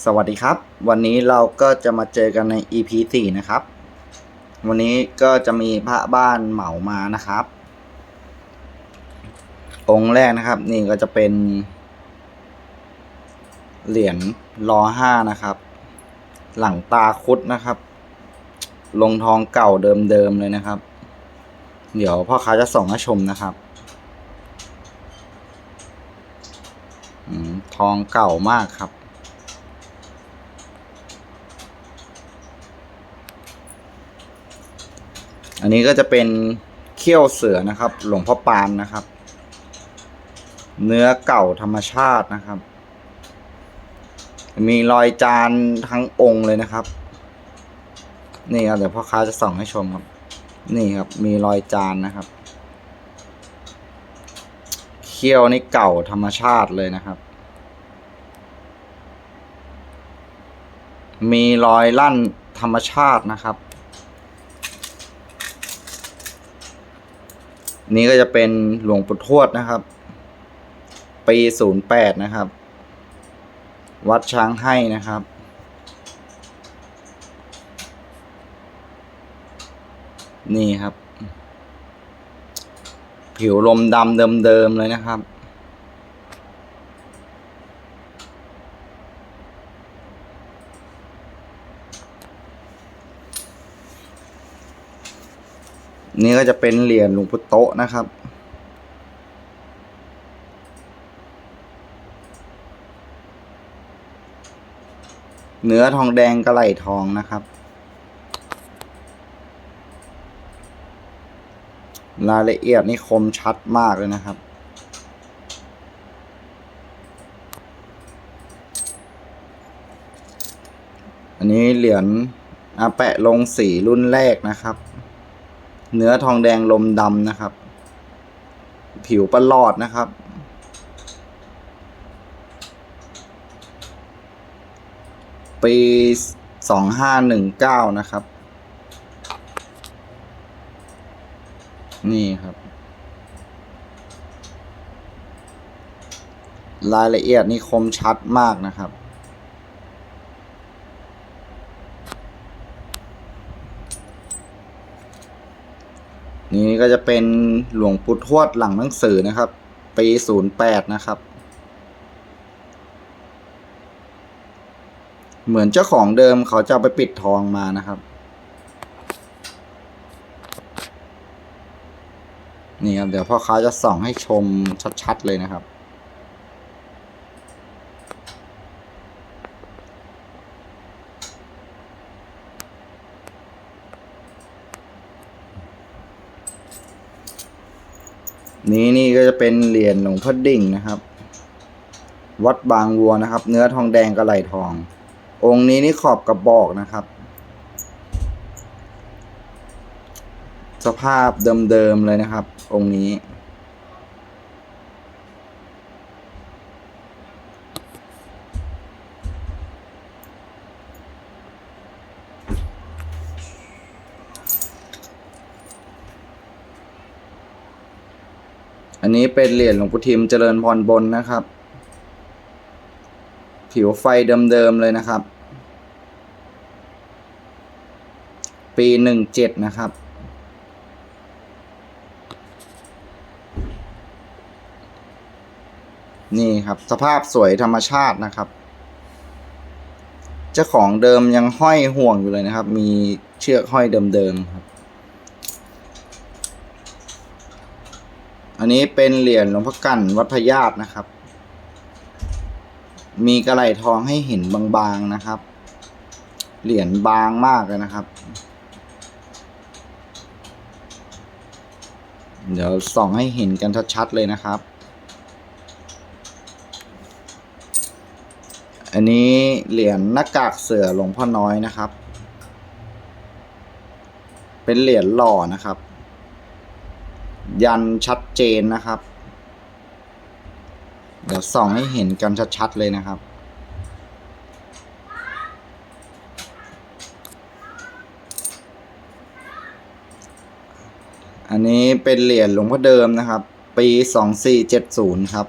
สวัสดีครับ วันนี้เราก็จะมาเจอกันใน EP 4 นะครับ วันนี้ก็จะมีพระบ้านเหมามานะครับ องค์แรกนะครับ นี่ก็จะเป็น เหรียญรอห้านะครับ หลังตาคุดนะครับ ลงทองเก่าเดิมๆเลยนะครับ เดี๋ยวพ่อค้าจะส่งให้ชมนะครับทองเก่ามากครับ อันนี้ก็จะเป็นเขี้ยวเสือนะครับ หลวงพ่อปานนะครับ เนื้อเก่าธรรมชาตินะครับ มีรอยจานทั้งองค์เลยนะครับ นี่ครับเดี๋ยวพ่อค้าจะส่องให้ชมครับ นี่ครับมีรอยจานนะครับเขี้ยวนี่เก่าธรรมชาติเลยนะครับ มีรอยลั่นธรรมชาตินะครับ นี่ก็จะเป็นหลวงปู่ทวดนะครับ ปีศูนย์แปดนะครับ วัดช้างให้นะครับ นี่ครับ ผิวลมดำเดิมๆเลยนะครับ นี่ก็จะเป็นเหรียญหลวงปู่โตะนะครับ เนื้อทองแดงกระไหลทองนะครับ รายละเอียดนี่คมชัดมากเลยนะครับอันนี้เหรียญอาแปะลงสีรุ่นแรกนะครับ เนื้อทองแดงลมดำนะครับ ผิวประหลอดนะครับ ปีสองห้าหนึ่งเก้านะครับ นี่ครับ รายละเอียดนี่คมชัดมากนะครับ นี่ก็จะเป็นหลวงปู่ทวดหลังหนังสือนะครับ ปีศูนย์แปดนะครับ เหมือนเจ้าของเดิมเขาจะเอาไปปิดทองมานะครับ นี่ครับ เดี๋ยวพ่อค้าจะส่องให้ชมชัดๆเลยนะครับ นี่นี่ก็จะเป็นเหรียญหลวงพ่อดิ่งนะครับ วัดบางวัวนะครับ เนื้อทองแดงกระไหลทอง องค์นี้นี่ขอบกระบอกนะครับ สภาพเดิมๆเลยนะครับ องค์นี้ อันนี้เป็นเหรียญหลวงปู่ทิมเจริญพรบนนะครับ ผิวไฟเดิมๆเลยนะครับ ปีหนึ่งเจ็ดนะครับ นี่ครับสภาพสวยธรรมชาตินะครับ เจ้าของเดิมยังห้อยห่วงอยู่เลยนะครับ มีเชือกห้อยเดิมๆครับ อันนี้เป็นเหรียญหลวงพ่อกันวัดพญาตนะครับ มีกระไหลทองให้เห็นบางๆนะครับ เหรียญบางมากเลยนะครับ เดี๋ยวส่องให้เห็นกันชัดๆเลยนะครับ อันนี้เหรียญหน้ากากเสือหลวงพ่อน้อยนะครับ เป็นเหรียญหล่อนะครับ ยันชัดเจนนะครับ เดี๋ยวส่องให้เห็นกันชัดๆเลยนะครับ อันนี้เป็นเหรียญหลวงพ่อเดิมนะครับ ปีสองสี่เจ็ดศูนย์ครับ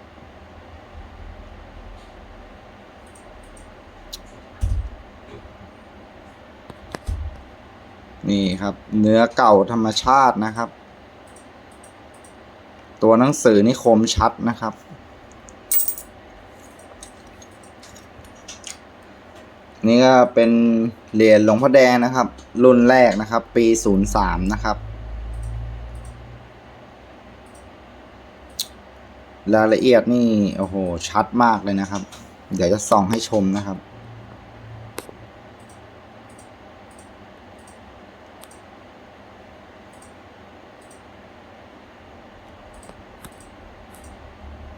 นี่ครับ เนื้อเก่าธรรมชาตินะครับ ตัวหนังสือนี่คมชัดนะครับ นี่ก็เป็นเหรียญหลวงพ่อแดงนะครับ รุ่นแรกนะครับ ปี 03 นะครับ รายละเอียดนี่ โอ้โห ชัดมากเลยนะครับ เดี๋ยวจะส่องให้ชมนะครับ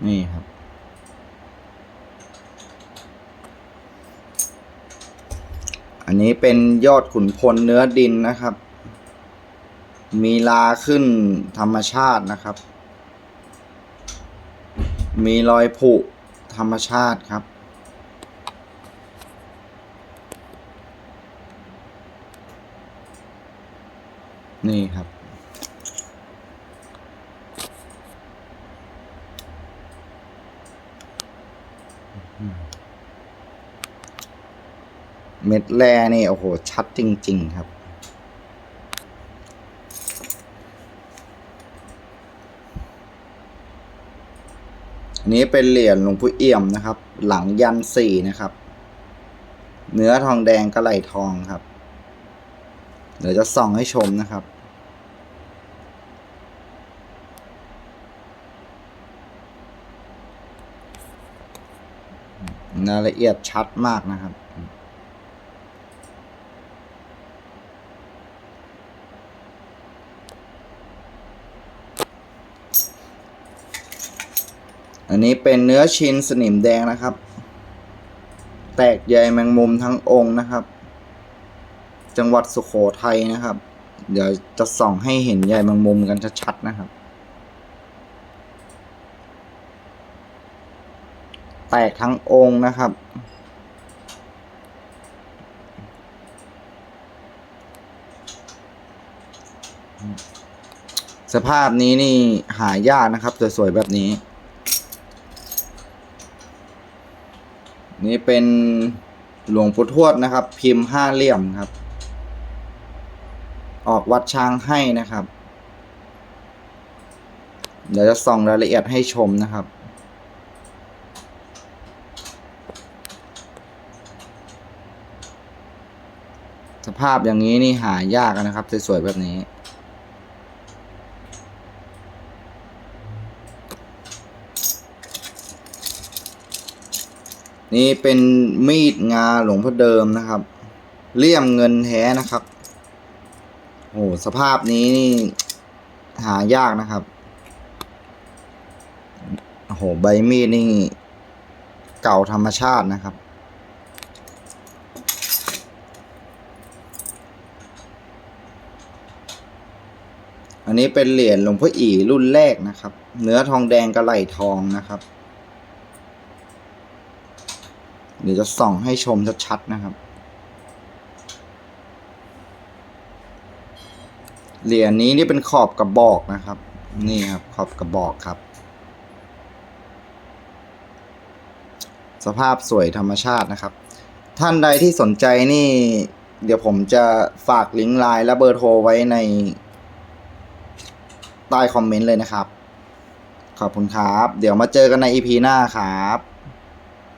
นี่ครับ อันนี้เป็นยอดขุนพลเนื้อดินนะครับ มีลาขึ้นธรรมชาตินะครับ มีรอยผุธรรมชาติครับนี่ครับ เม็ดแร่นี่ โอ้โห ชัดจริง ๆ ครับ อันนี้เป็นเหรียญหลวงพ่อเอี่ยมนะครับ หลังยันสี่นะครับ เนื้อทองแดงกระไหลทองครับ เดี๋ยวจะส่องให้ชมนะครับ รายละเอียดชัดมากนะครับ อันนี้เป็นเนื้อชิ้นสนิมแดงนะครับ แตกใยแมงมุมทั้งองค์นะครับ จังหวัดสุโขทัยนะครับ เดี๋ยวจะส่องให้เห็นใยแมงมุมกันชัดๆนะครับ แตกทั้งองค์นะครับ สภาพนี้นี่หายากนะครับสวยๆแบบนี้ นี่เป็นหลวงปู่ทวดนะครับ พิมพ์ห้าเหลี่ยมครับ ออกวัดช้างให้นะครับ เดี๋ยวจะส่องรายละเอียดให้ชมนะครับ ภาพอย่างนี้นี่หายากนะครับ สวยๆแบบนี้ นี่เป็นมีดงาหลวงพ่อเดิมนะครับ เลี่ยมเงินแท้นะครับโอ้สภาพนี้นี่หายากนะครับโอ้โหใบมีดนี่ เก่าธรรมชาตินะครับ อันนี้เป็นเหรียญหลวงพ่ออีรุ่นแรกนะครับ เนื้อทองแดงกระไหลทองนะครับ เดี๋ยวจะส่องให้ชมชัดๆนะครับ เหรียญนี้นี่เป็นขอบกระบอกนะครับ นี่ครับขอบกระบอกครับ สภาพสวยธรรมชาตินะครับ ท่านใดที่สนใจนี่ เดี๋ยวผมจะฝากลิงก์ไลน์และเบอร์โทรไว้ใน ใต้คอมเมนต์เลยนะครับ ขอบคุณครับ เดี๋ยวมาเจอกันใน EP หน้าครับ